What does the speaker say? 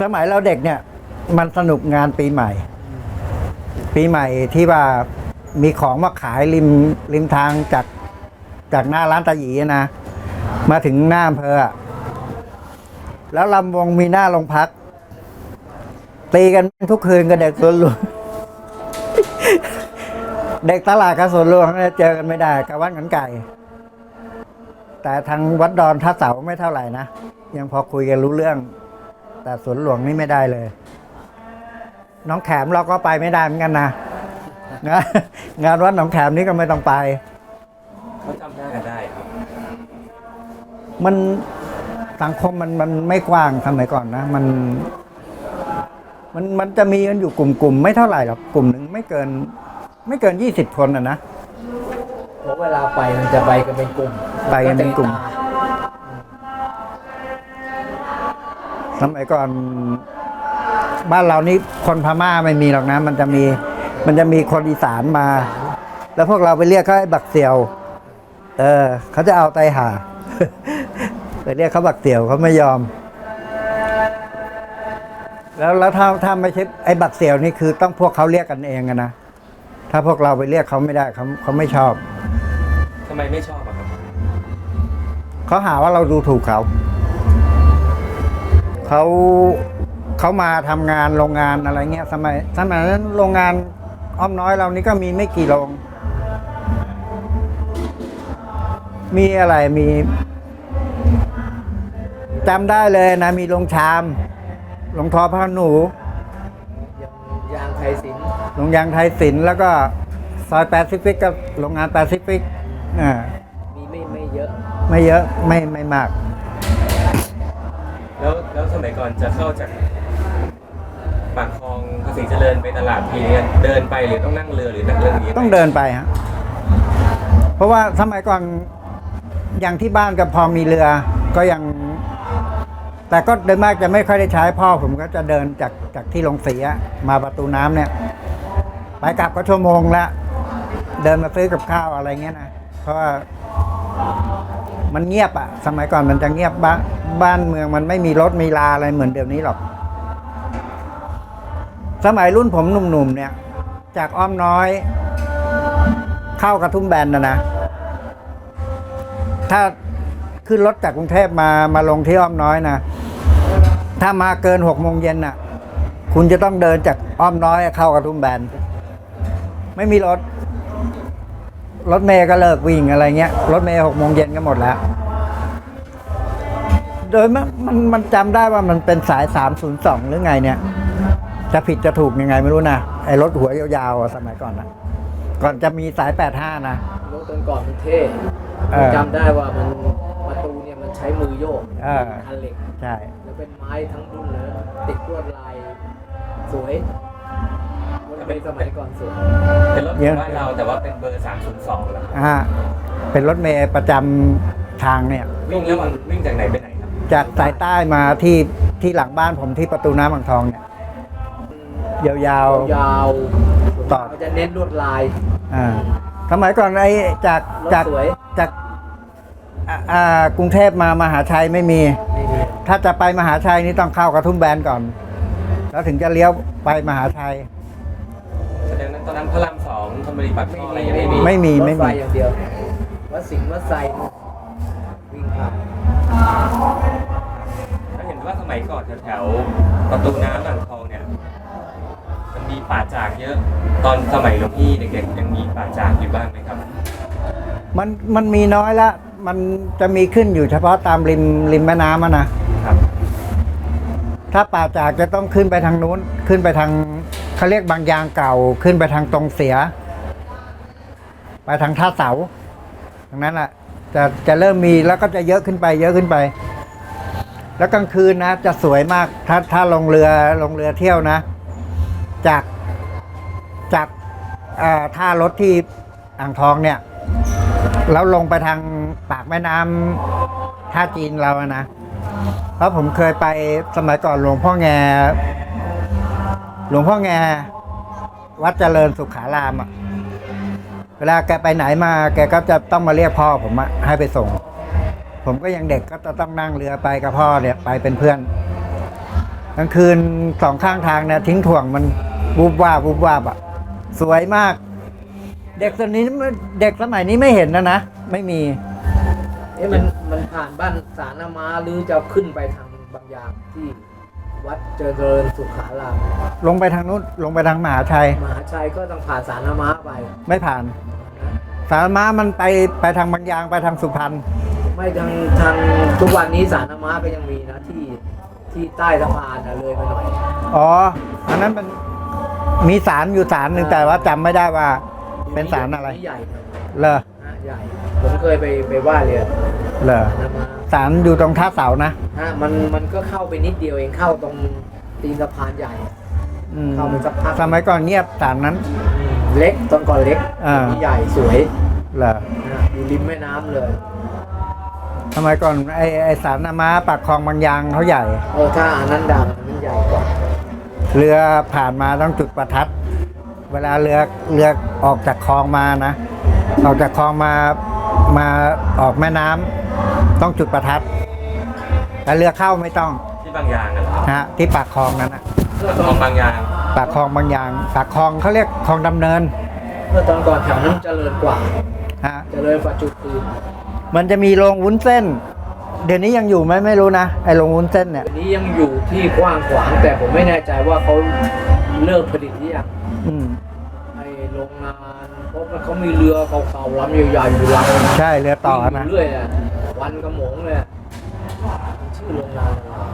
สมัยเราเด็กเนี่ย มันสนุกงานปีใหม่ ปีใหม่ที่ว่ามีของมาขายริมริมทางจากจากหน้าร้านตาหยีนะ มาถึงหน้าอำเภอแล้วลำวงมีหน้าโรงพัก ตีกันทุกคืนกับเด็กสวนหลวงเด็กตลาดกับสวนหลวงเนี่ยเจอกันไม่ได้กับวัดกันไก่ แต่ทางวัดดอนท่าเสาไม่เท่าไหร่นะ ยังพอคุยกันรู้เรื่อง แต่สวนหลวงนี่ไม่ได้เลย น้องแขมเราก็ไปไม่ได้เหมือนกันนะงานงานวัดหนองแขมนี่ก็ไม่ต้องไปเขาจำหน้ากันได้ครับ มันสังคมมันมันไม่กว้างสมัยก่อนนะ มัน มันมันจะมีกันอยู่กลุ่มๆไม่เท่าไหร่หรอกกลุ่มหนึ่งไม่เกิน ไม่เกินยี่สิบคนอะนะเพราะเวลาไปมันจะไปกันเป็นกลุ่มไปกันเป็นกลุ่ม สมัยก่อนบ้านเรานี่คนพม่าไม่มีหรอกนะ มันจะมีมันจะมีคนอีสานมา แล้วพวกเราไปเรียกเขาไอ้บักเสี่ยว เออเขาจะเอาไตหาไปเรียกเขาบักเสี่ยวเขาไม่ยอม แล้วแล้วถ้าถ้าไม่ใช่ไอ้บักเสี่ยวนี่คือต้องพวกเขาเรียกกันเองอะนะถ้าพวกเราไปเรียกเขาไม่ได้เขาเขาไม่ชอบทำไมไม่ชอบอะครับเขาหาว่าเราดูถูกเขา เขาเขามาทำงานโรงงานอะไรเงี้ยสมัยสมัยนั้นโรงงานอ้อมน้อยเรานี่ก็มีไม่กี่โรงมีอะไรมีจำได้เลยนะ มีโรงชามโรงทอผ้าหนูยังยางไทยสินโรงยางไทยศิลป์แล้วก็ซอยแปซิฟิกกับโรงงานแปซิฟิกอ่ามีไม่ไม่เยอะ ไม่เยอะไม่ไม่มากแล้วแล้วส มัยก่อนจะเข้าจากปากคลองภาษีเจริญไปตลาดพีเนี่ยเดินไปหรือต้องนั่งเรือหรือนั่งเรือหรือยังไงต้องเดินไปฮะเพราะว่าสมัยก่อนอย่างที่บ้านก็พอมีเรือก็ยัง แต่ก็โดยมากจะไม่ค่อยได้ใช้พ่อผมก็จะเดินจากจากที่ลงสีมาประตูน้ำเนี่ย ไปกลับก็ชั่วโมงละเดินมาซื้อกับข้าวอะไรเงี้ยนะเพราะว่า มันเงียบอะสมัยก่อนมันจะเงียบบ้านบ้านเมืองมันไม่มีรถมีลาอะไรเหมือนเดี๋ยวนี้หรอก สมัยรุ่นผมหนุ่มๆเนี่ย จากอ้อมน้อย เข้ากระทุ่มแบนนะนะ ถ้าขึ้นรถจากกรุงเทพมามาลงที่อ้อมน้อยนะ ถ้ามาเกินหกโมงเย็นน่ะ คุณจะต้องเดินจากอ้อมน้อยเข้ากระทุ่มแบนไม่มีรถ รถเมย์ก็เลิกวิ่งอะไรเงี้ย รถเมย์หกโมงเย็นก็หมดแล้ว โดยมันมันมันจำได้ว่ามันเป็นสายสามศูนย์สองหรือไงเนี่ย จะผิดจะถูกยังไงไม่รู้นะ ไอ้รถหัวยาวๆอะสมัยก่อนนะก่อนจะมีสายแปดห้านะ รถตอนก่อนมันเท่เออ จำได้ว่ามันประตูเนี่ยมันใช้มือโยกเออ คันเหล็ก ใช่ แล้วเป็นไม้ทั้งรุ่นเลยติดลวดลายสวยรถ เมล์สมัยก่อนสวยเป็นรถของบ้านเราแต่ว่าเป็นเบอร์302แล้วอ่าเป็นรถเมย์ประจำทางเนี่ย วิ่งแล้วมันวิ่งจากไหนไปไหนครับจากสายใต้มาที่ที่หลังบ้านผมที่ประตูน้ำบางทองเนี่ยยาวยาวต่อ มันจะเน้นลวดลายๆอ่าสมัยก่อนไอ้จากรถจากสวย จากอ่าอ่ากรุงเทพมามหาชัยไม่มี นี่นี่ถ้าจะไปมหาชัยนี่ต้องเข้ากระทุ่มแบนก่อน แล้วถึงจะเลี้ยวไปมหาชัยแสดงนั้น ตอนนั้นพระรามสองธนบุรีปากท่ออะไรยังไม่มีไม่มีรไม่ถไฟมีอย่างเดียววัดสิงห์วัดไซวิ่งผ่านแล้วเห็นว่าสมัยก่อนแถวๆประตูน้ำอ่างทองเนี่ย มันมีป่าจากเยอะ ตอนสมัยหลวงพี่เด็กๆยังมีป่าจากอยู่บ้างไหมครับ มันมันมีน้อยละ มันจะมีขึ้นอยู่เฉพาะตามริมริมแม่น้ำอะนะ ครับ ถ้าป่าจากจะต้องขึ้นไปทางนู้น ขึ้นไปทาง เขาเรียกบางยางเก่าขึ้นไปทางตรงเสีย ไปทางท่าเสาทางนั้นแหละจะจะเริ่มมีแล้วก็จะเยอะขึ้นไป เยอะขึ้นไป แล้วกลางคืนนะ จะสวยมากถ้าถ้าลงเรือลงเรือเที่ยวนะ จากจากอ่าท่ารถที่อ่างทองเนี่ยแล้วลงไปทางปากแม่น้ำท่าจีนเราอะนะ เพราะผมเคยไปสมัยก่อนหลวงพ่อแง หลวงพ่อแงวัดเจริญสุขารามอะเวลาแกไปไหนมาแกก็จะต้องมาเรียกพ่อผมอะให้ไปส่ง ผมก็ยังเด็กก็จะต้องนั่งเรือไปกับพ่อเนี่ยไปเป็นเพื่อนกลางคืนสองข้างทางเนี่ยทิ้งถ่วงมันวูบวาบวูบวาบอะสวยมาก เด็กสมัยนี้เด็กสมัยนี้ไม่เห็นนะนะไม่มีเอ๊ะมันมันผ่านบ้านสารนามาหรือจะขึ้นไปทางบางอย่างที่ วัดเจริญสุขารามลงไปทางนู้นลงไปทางมหาชัย มหาชัยก็ต้องผ่านสารนามาไปไม่ผ่านนะสารม้ามันไปไปทางบางยางไปทางสุพรรณไม่ทางทางทุกวันนี้สารนามาก็ยังมีนะที่ที่ใต้สะพานนะเลยมาหน่อยอ๋ออันนั้นมันมีสารอยู่สารหนึ่งแต่ว่าจำไม่ได้ว่า เป็นสารอะไรนี่ใหญ่นะเลอฮะใหญ่ ผมเคยไปไปไหว้เลยอะเลอสารนามาสารอยู่ตรงท่าเสานะฮะมันมันก็เข้าไปนิดเดียวเองเข้าตรงตีนสะพานใหญ่ อืมเข้าไปสักพัก สมัยก่อนเงียบสารนั้น เล็กตอนก่อนเล็กอ่านี่ใหญ่สวยเลอนะอยู่ริมแม่น้ำเลยสมัยก่อนไอไอสารนามาปากคลองบางยางเขาใหญ่ เออถ้าอันนั้นดังอันนั้นใหญ่กว่าเรือผ่านมาต้องจุดประทัด เวลาเรือเรือออกจากคลองมานะ ออกจากคลองมา มาออกแม่น้ำต้องจุดประทัด แต่เรือเข้าไม่ต้องที่บางยางกันเหรอครับนะฮะที่ปากคลองนั้นนะคลองบางยางปากคลองบางยาง ปากคลองเขาเรียกคลองดำเนินเมื่อตอนก่อนแถวนั้นเจริญกว่า ฮะเจริญกว่าจุดอื่นมันจะมีโรงวุ้นเส้น เดี๋ยวนี้ยังอยู่ไหมไม่รู้นะไอโรงวุ้นเส้นเนี่ย อันนี้ยังอยู่ที่กว้างขวางแต่ผมไม่แน่ใจว่าเขาเลิกผลิตหรือยัง เพราะมันเขามีเรือเก่าๆลำใหญ่ๆอยู่ลำใช่เรือต่อนะวิ่งยู่เรื่อยอะวันกระหมงเลยอะชื่อโรงงานอะไร